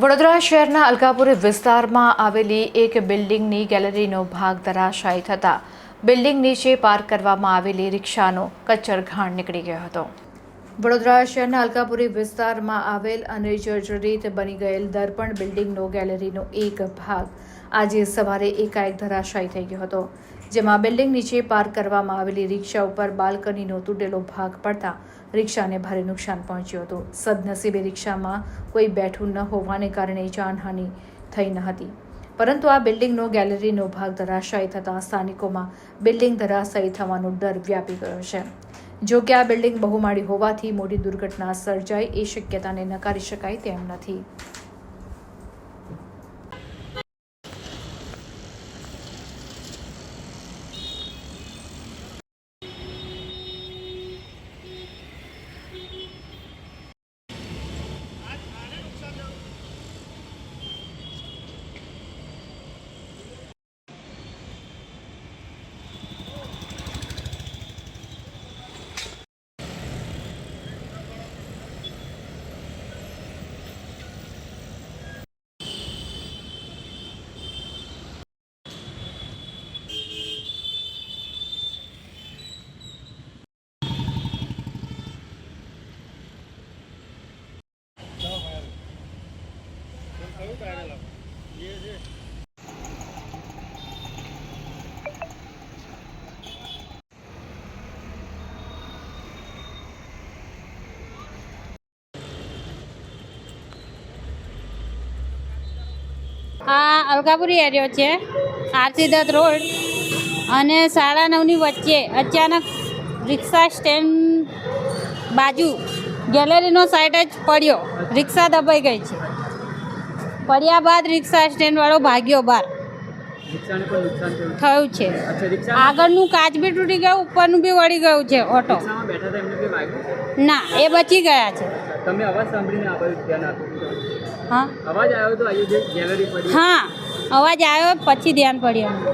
વડોદરા શહેરના અલકાપુર વિસ્તારમાં આવેલી એક બિલ્ડિંગની ગેલેરીનો ભાગ ધરાશાયી થતાં બિલ્ડિંગ નીચે પાર્ક કરવામાં આવેલી રિક્ષાનો કચ્છર ઘાણ નીકળી ગયો હતો. વડોદરા શહેરના અલકાપુરી વિસ્તારમાં આવેલ અને જર્જરિત બની ગયેલ દર્પણ બિલ્ડિંગનો ગેલેરીનો એક ભાગ આજે સવારે એકાએક ધરાશાયી થઈ ગયો હતો. જેમાં બિલ્ડિંગ નીચે પાર્ક કરવામાં આવેલી રિક્ષા ઉપર બાલ્કનીનો તૂટેલો ભાગ પડતા રિક્ષાને ભારે નુકસાન પહોંચ્યું હતું. સદનસીબે રિક્ષામાં કોઈ બેઠું ન હોવાને કારણે જાનહાનિ થઈ ન હતી. પરંતુ આ બિલ્ડિંગનો ગેલેરીનો ભાગ ધરાશાયી થતાં સ્થાનિકોમાં બિલ્ડિંગ ધરાશાયી થવાનો ડર વ્યાપી ગયો છે. જો કે આ બિલ્ડિંગ બહુમાળી હોવાથી મોટી દુર્ઘટના સર્જાય એ શક્યતાને નકારી શકાય તેમ નથી. આ અલકાપુરી એરિયો છે, આરસી રોડ અને સાડા નવની વચ્ચે અચાનક રિક્ષા સ્ટેન્ડ બાજુ ગેલેરીનો સાઈડ જ પડ્યો. રિક્ષા દબાઈ ગઈ છે. પડ્યા બાદ રિક્ષા સ્ટેન્ડવાળો ભાગ્યો બહાર થયું. છે. આગળનું કાચ બી તૂટી ગયું ઉપરનું બી વળી ગયું છે ઓટો. ના એ બચી ગયા છે. તમે અવાજ સાંભળીને આ બાજુ ધ્યાન આપ્યું હા? અવાજ આવ્યો તો ગેલેરી હા અવાજ આવ્યો પછી ધ્યાન પડ્યું